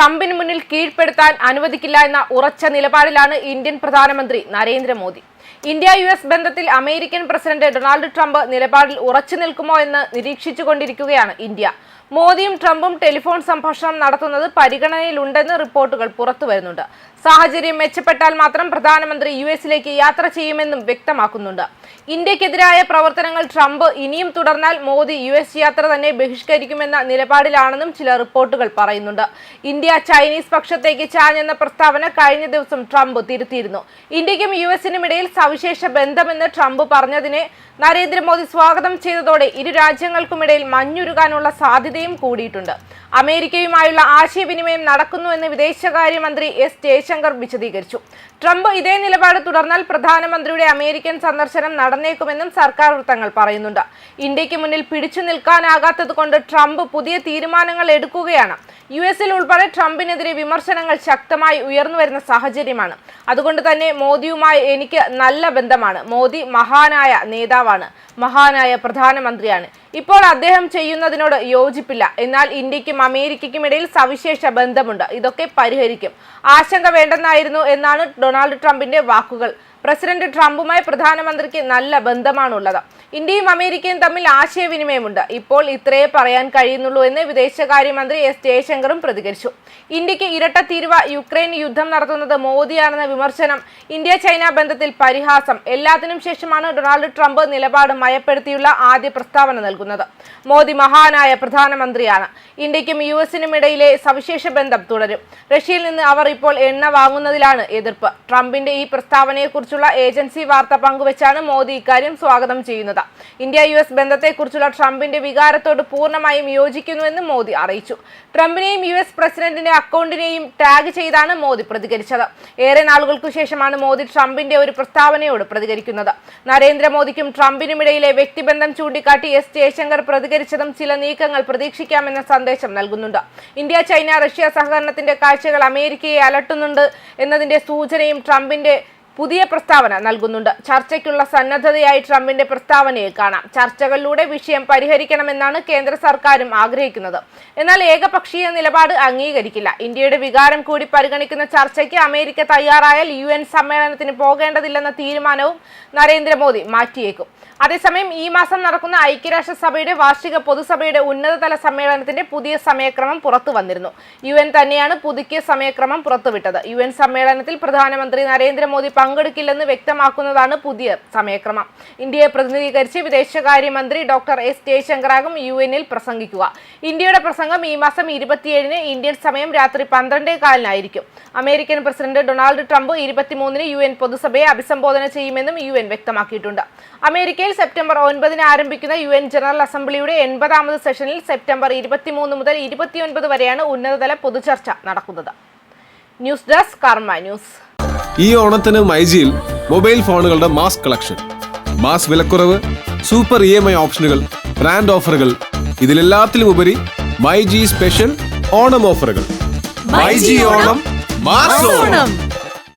ട്രംപിന് മുന്നിൽ കീഴ്പ്പെടുത്താൻ അനുവദിക്കില്ല എന്ന ഉറച്ച നിലപാടിലാണ് ഇന്ത്യൻ പ്രധാനമന്ത്രി നരേന്ദ്രമോദി. ഇന്ത്യ യു എസ് ബന്ധത്തിൽ അമേരിക്കൻ പ്രസിഡന്റ് ഡൊണാൾഡ് ട്രംപ് നിലപാടിൽ ഉറച്ചു നിൽക്കുമോ എന്ന് നിരീക്ഷിച്ചുകൊണ്ടിരിക്കുകയാണ് ഇന്ത്യ. മോദിയും ട്രംപും ടെലിഫോൺ സംഭാഷണം നടത്തുന്നത് പരിഗണനയിലുണ്ടെന്ന് റിപ്പോർട്ടുകൾ പുറത്തു വരുന്നുണ്ട്. സാഹചര്യം മെച്ചപ്പെട്ടാൽ മാത്രം പ്രധാനമന്ത്രി യു എസിലേക്ക് യാത്ര ചെയ്യുമെന്നും വ്യക്തമാക്കുന്നുണ്ട്. ഇന്ത്യക്കെതിരായ പ്രവർത്തനങ്ങൾ ട്രംപ് ഇനിയും തുടർന്നാൽ മോദി യു എസ് യാത്ര തന്നെ ബഹിഷ്കരിക്കുമെന്ന നിലപാടിലാണെന്നും ചില റിപ്പോർട്ടുകൾ പറയുന്നുണ്ട്. ഇന്ത്യ ചൈനീസ് പക്ഷത്തേക്ക് ചാഞ്ഞെന്ന പ്രസ്താവന കഴിഞ്ഞ ദിവസം ട്രംപ് തിരുത്തിയിരുന്നു. ഇന്ത്യക്കും യു എസിനും ഇടയിൽ സവിശേഷ ബന്ധമെന്ന് ട്രംപ് പറഞ്ഞതിനെ നരേന്ദ്രമോദി സ്വാഗതം ചെയ്തതോടെ ഇരു രാജ്യങ്ങൾക്കുമിടയിൽ മഞ്ഞുരുകാനുള്ള സാധ്യതയും കൂടിയിട്ടുണ്ട്. അമേരിക്കയുമായുള്ള ആശയവിനിമയം നടക്കുന്നുവെന്ന് വിദേശകാര്യമന്ത്രി എസ് ജയശങ്കർ വിശദീകരിച്ചു. ട്രംപ് ഇതേ നിലപാട് തുടർന്നാൽ പ്രധാനമന്ത്രിയുടെ അമേരിക്കൻ സന്ദർശനം നടന്നേക്കുമെന്നും സർക്കാർ വൃത്തങ്ങൾ പറയുന്നുണ്ട്. ഇന്ത്യയ്ക്ക് മുന്നിൽ പിടിച്ചു നിൽക്കാനാകാത്തതുകൊണ്ട് ട്രംപ് പുതിയ തീരുമാനങ്ങൾ എടുക്കുകയാണ്. യു എസിൽ ഉൾപ്പെടെ ട്രംപിനെതിരെ വിമർശനങ്ങൾ ശക്തമായി ഉയർന്നു വരുന്ന സാഹചര്യമാണ്. അതുകൊണ്ട് തന്നെ മോദിയുമായി എനിക്ക് നല്ല ബന്ധമാണ്. മോദി മഹാനായ നേതാവാണ്. മഹാനായ പ്രധാനമന്ത്രിയാണ്. ഇപ്പോൾ അദ്ദേഹം ചെയ്യുന്നതിനോട് യോജിപ്പില്ല. എന്നാൽ ഇന്ത്യക്കും അമേരിക്കയ്ക്കും ഇടയിൽ സവിശേഷ ബന്ധമുണ്ട്. ഇതൊക്കെ പരിഹരിക്കും. ആശങ്ക വേണ്ടെന്നായിരുന്നു എന്നാണ് ഡൊണാൾഡ് ട്രംപിന്റെ വാക്കുകൾ. പ്രസിഡന്റ് ട്രംപുമായി പ്രധാനമന്ത്രിക്ക് നല്ല ബന്ധമാണുള്ളത്. ഇന്ത്യയും അമേരിക്കയും തമ്മിൽ ആശയവിനിമയമുണ്ട്. ഇപ്പോൾ ഇത്രയേ പറയാൻ കഴിയുന്നുള്ളൂ എന്ന് വിദേശകാര്യമന്ത്രി എസ് ജയശങ്കറും പ്രതികരിച്ചു. ഇന്ത്യയ്ക്ക് ഇരട്ട തീരുവ യുക്രൈൻ യുദ്ധം നടത്തുന്നത് മോദിയാണെന്ന വിമർശനം ഇന്ത്യ ചൈന ബന്ധത്തിൽ പരിഹാസം എല്ലാത്തിനും ശേഷമാണ് ഡൊണാൾഡ് ട്രംപ് നിലപാട് മയപ്പെടുത്തിയുള്ള ആദ്യ പ്രസ്താവന നൽകുന്നത്. മോദി മഹാനായ പ്രധാനമന്ത്രിയാണ്. ഇന്ത്യക്കും യു എസിനും ഇടയിലെ സവിശേഷ ബന്ധം തുടരും. റഷ്യയിൽ നിന്ന് അവർ ഇപ്പോൾ എണ്ണ വാങ്ങുന്നതിലാണ് എതിർപ്പ്. ട്രംപിന്റെ ഈ പ്രസ്താവനയെക്കുറിച്ചുള്ള ഏജൻസി വാർത്ത പങ്കുവച്ചാണ് മോദി ഇക്കാര്യം സ്വാഗതം ചെയ്യുന്നത്. ഇന്ത്യ യു എസ് ബന്ധത്തെക്കുറിച്ചുള്ള ട്രംപിന്റെ വികാരത്തോട് പൂർണമായും യോജിക്കുന്നുവെന്നും മോദി അറിയിച്ചു. ട്രംപിനെയും യു എസ് പ്രസിഡന്റിന്റെ അക്കൗണ്ടിനെയും ടാഗ് ചെയ്താണ് മോദി പ്രതികരിച്ചത്. ഏറെ നാളുകൾക്കു ശേഷമാണ് മോദി ട്രംപിന്റെ ഒരു പ്രസ്താവനയോട് പ്രതികരിക്കുന്നത്. നരേന്ദ്രമോദിക്കും ട്രംപിനുമിടയിലെ വ്യക്തിബന്ധം ചൂണ്ടിക്കാട്ടി എസ് ജയശങ്കർ പ്രതികരിച്ചതും ചില നീക്കങ്ങൾ പ്രതീക്ഷിക്കാമെന്ന സന്ദേശം നൽകുന്നുണ്ട്. ഇന്ത്യ ചൈന റഷ്യ സഹകരണത്തിന്റെ കാഴ്ചകൾ അമേരിക്കയെ അലട്ടുന്നുണ്ട് എന്നതിന്റെ സൂചനയും ട്രംപിന്റെ പുതിയ പ്രസ്താവന നൽകുന്നുണ്ട്. ചർച്ചയ്ക്കുള്ള സന്നദ്ധതയായി ട്രംപിന്റെ പ്രസ്താവനയിൽ കാണാം. ചർച്ചകളിലൂടെ വിഷയം പരിഹരിക്കണമെന്നാണ് കേന്ദ്ര സർക്കാരും ആഗ്രഹിക്കുന്നത്. എന്നാൽ ഏകപക്ഷീയ നിലപാട് അംഗീകരിക്കില്ല. ഇന്ത്യയുടെ വികാരം കൂടി പരിഗണിക്കുന്ന ചർച്ചയ്ക്ക് അമേരിക്ക തയ്യാറായാൽ യു എൻ സമ്മേളനത്തിന് പോകേണ്ടതില്ലെന്ന തീരുമാനവും നരേന്ദ്രമോദി മാറ്റിയേക്കും. അതേസമയം ഈ മാസം നടക്കുന്ന ഐക്യരാഷ്ട്രസഭയുടെ വാർഷിക പൊതുസഭയുടെ ഉന്നതതല സമ്മേളനത്തിന്റെ പുതിയ സമയക്രമം പുറത്തു വന്നിരുന്നു. യു എൻ തന്നെയാണ് പുതുക്കിയ സമയക്രമം പുറത്തുവിട്ടത്. യു എൻ സമ്മേളനത്തിൽ പ്രധാനമന്ത്രി നരേന്ദ്രമോദി പങ്കെടുക്കില്ലെന്ന് വ്യക്തമാക്കുന്നതാണ് പുതിയ സമയക്രമം. ഇന്ത്യയെ പ്രതിനിധീകരിച്ച് വിദേശകാര്യമന്ത്രി ഡോക്ടർ എസ് ജയശങ്കറാകും യു എനിൽ പ്രസംഗിക്കുക. ഇന്ത്യയുടെ പ്രസംഗം ഈ മാസം ഇരുപത്തിയേഴിന് ഇന്ത്യൻ സമയം രാത്രി പന്ത്രണ്ടേ കാലിനായിരിക്കും അമേരിക്കൻ പ്രസിഡന്റ് ഡൊണാൾഡ് ട്രംപ് ഇരുപത്തിമൂന്നിന് യു എൻ പൊതുസഭയെ അഭിസംബോധന ചെയ്യുമെന്നും യു എൻ വ്യക്തമാക്കിയിട്ടുണ്ട്. അമേരിക്കയിൽ സെപ്റ്റംബർ ഒൻപതിന് ആരംഭിക്കുന്ന യു എൻ ജനറൽ അസംബ്ലിയുടെ എൺപതാമത് സെഷനിൽ സെപ്റ്റംബർ ഇരുപത്തിമൂന്ന് മുതൽ ഇരുപത്തിയൊൻപത് വരെയാണ് ഉന്നതതല പൊതുചർച്ച നടക്കുന്നത്. News desk Karma news. ഈ ഓണത്തിന് മൈജിയിൽ മൊബൈൽ ഫോണുകളുടെ മാസ് കളക്ഷൻ മാസ് വിലക്കുറവ് സൂപ്പർ ഇ എം ഐ ഓപ്ഷനുകൾ ബ്രാൻഡ് ഓഫറുകൾ ഇതിലെല്ലാത്തിലും ഉപരി മൈജി സ്പെഷ്യൽ ഓണം ഓഫറുകൾ. MyG Onam mass Onam.